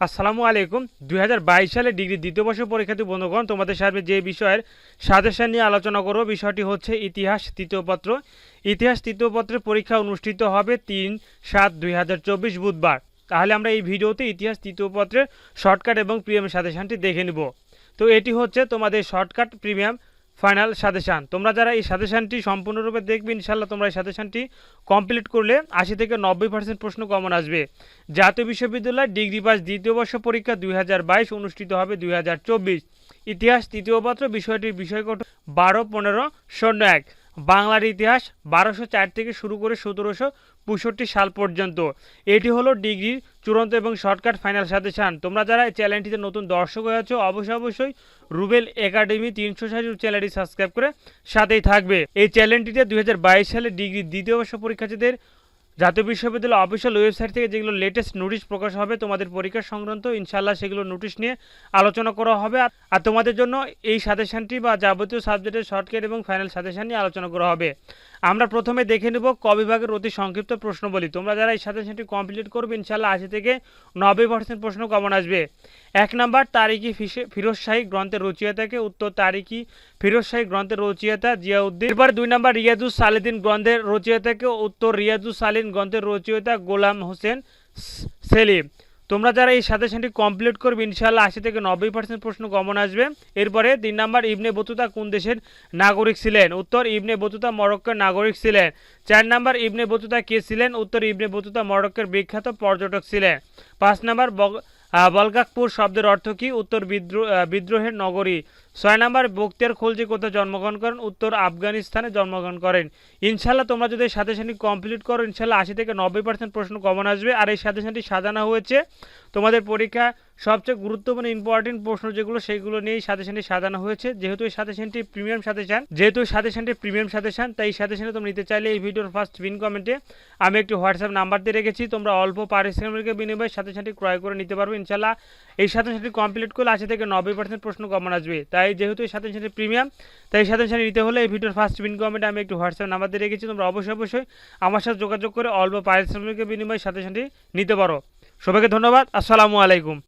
আসসালামু আলাইকুম। দুই হাজার বাইশ সালে ডিগ্রি দ্বিতীয় বর্ষ পরীক্ষার্থী বন্ধুগণ, তোমাদের সামনে যে বিষয়ের সাজেশন নিয়ে আলোচনা করব, বিষয়টি হচ্ছে ইতিহাস তৃতীয় পত্র। ইতিহাস তৃতীয় পত্রের পরীক্ষা অনুষ্ঠিত হবে তিন সাত দুই বুধবার। তাহলে আমরা এই ভিডিওতে ইতিহাস তৃতীয় পত্রের শর্টকাট এবং প্রিমিয়াম সাজেশনটি দেখে নিব। তো এটি হচ্ছে তোমাদের শর্টকাট, প্রিমিয়াম ফাইনাল সাজেশান। তোমরা যারা এই সাজেশানটি সম্পূর্ণরূপে দেখবে ইনশাল্লাহ তোমরা এই সাজেশানটি কমপ্লিট করলে আশি থেকে নব্বই পার্সেন্ট প্রশ্ন কমন আসবে। জাতীয় বিশ্ববিদ্যালয় ডিগ্রি পাস দ্বিতীয় বর্ষ পরীক্ষা দুই হাজার বাইশ অনুষ্ঠিত হবে দুই হাজার চব্বিশ। ইতিহাস তৃতীয় পত্র বিষয়টির বিষয়কট বারো পনেরো শূন্য এক। বাংলার ইতিহাস বারোশো চার থেকে শুরু করে সতেরোশো পঁয়ষট্টি সাল পর্যন্ত। এটি হলো ডিগ্রির চূড়ান্ত এবং শর্টকাট ফাইনাল সাথে সাজেশান তোমরা যারা এই চ্যানেলটিতে নতুন দর্শক হয়ে আছো, অবশ্যই অবশ্যই রুবেল একাডেমি তিনশো ষাট চ্যানেলটি সাবস্ক্রাইব করে সাথেই থাকবে। এই চ্যানেলটিতে দুই হাজার বাইশ সালে ডিগ্রি দ্বিতীয় বর্ষ পরীক্ষার্থীদের জাতীয় বিশ্ববিদ্যালয় অফিসিয়াল ওয়েবসাইট থেকে যেগুলো লেটেস্ট নোটিশ প্রকাশ হবে, তোমাদের পরীক্ষা সংক্রান্ত ইনশাল্লাহ সেগুলো নোটিশ নিয়ে আলোচনা করা হবে। আর- তোমাদের জন্য এই সাজেশনটি বা যাবতীয় সাবজেক্টের শর্টকাট এবং ফাইনাল সাজেশন নিয়ে আলোচনা করা হবে। আমরা প্রথমে দেখে নেব ক বিভাগের অতি সংক্ষিপ্ত প্রশ্ন বলি তোমরা যারা এই সাজেশনটি কমপ্লিট করবে ইনশাল্লাহ আশি থেকে নব্বই পার্সেন্ট প্রশ্ন কমন আসবে। এক নম্বর, তারিখি ফিসে- ফিরোজ শাহী গ্রন্থের রচয়িতাকে, উত্তর তারিখি ফিরোজ শাহী গ্রন্থের রচয়িতা জিয়াউদ্দিন। এরপর দুই নাম্বার, রিয়াজুস সালেদিন গ্রন্থের রচয়িতাকে, উত্তর রিয়াজুস সালিন গ্রন্থের রচয়িতা গোলাম হোসেন সেলিম। তোমরা যারা এই সাজেশনটি কমপ্লিট করবে ইনশাল্লাহ আশি থেকে নব্বই পার্সেন্ট প্রশ্ন কমন আসবে। এরপরে তিন নাম্বার, ইবনে বতুতা কোন দেশের নাগরিক ছিলেন? উত্তর, ইবনে বতুতা মরক্কের নাগরিক ছিলেন। চার নাম্বার, ইবনে বতুতা কে ছিলেন? উত্তর, ইবনে বতুতা মরক্কের বিখ্যাত পর্যটক ছিলেন। পাঁচ নাম্বার বলগাকপুর শব্দের অর্থ কী? উত্তর বিদ্রোহ বিদ্রোহের নগরী। ছয় নম্বর, বক্তিয়ার খলজি কোথায় জন্মগ্রহণ করেন? উত্তর আফগানিস্তানে জন্মগ্রহণ করেন। ইনশাল্লাহ তোমরা যদি সাথে সাজেশনটি কমপ্লিট করো ইনশাল্লাহ আশি থেকে নব্বই পার্সেন্ট প্রশ্ন কমন আসবে। আর এই সাজেশনটি সাজানো হয়েছে তোমাদের পরীক্ষা সবচেয়ে গুরুত্বপূর্ণ ইম্পর্টেন্ট প্রশ্ন যেগুলো, সেইগুলো নিয়েই সাজেশনটি সাজানো হয়েছে। যেহেতু এই সাজেশনটি প্রিমিয়াম সাজেশন যেহেতু এই সাজেশনটি প্রিমিয়াম সাজেশন তাই এই সাজেশনে তোমরা নিতে চাইলে এই ভিডিওর ফার্স্ট পিন কমেন্টে আমি একটি হোয়াটসঅ্যাপ নাম্বার দিয়ে রেখেছি। তোমরা অল্প পারিশ্রমিকের বিনিময়ে সাজেশনটি ক্রয় করে নিতে পারবে ইনশাল্লাহ এই সাজেশনটি কমপ্লিট করলে আশি থেকে নব্বই পার্সেন্ট প্রশ্ন কমন আসবে। তাই যেহেতু এই সাজেশনটি প্রিমিয়াম তাই এই সাজেশনটি নিতে হলে এই ভিডিওর ফার্স্ট পিন কমেন্টে আমি একটি হোয়াটসঅ্যাপ নাম্বার দিয়ে রেখেছি। তোমরা অবশ্যই অবশ্যই আমার সাথে যোগাযোগ করে অল্প পারিশ্রমিকের বিনিময়ে সাজেশনটি নিতে পারো। সবাইকে ধন্যবাদ। আসসালামু আলাইকুম।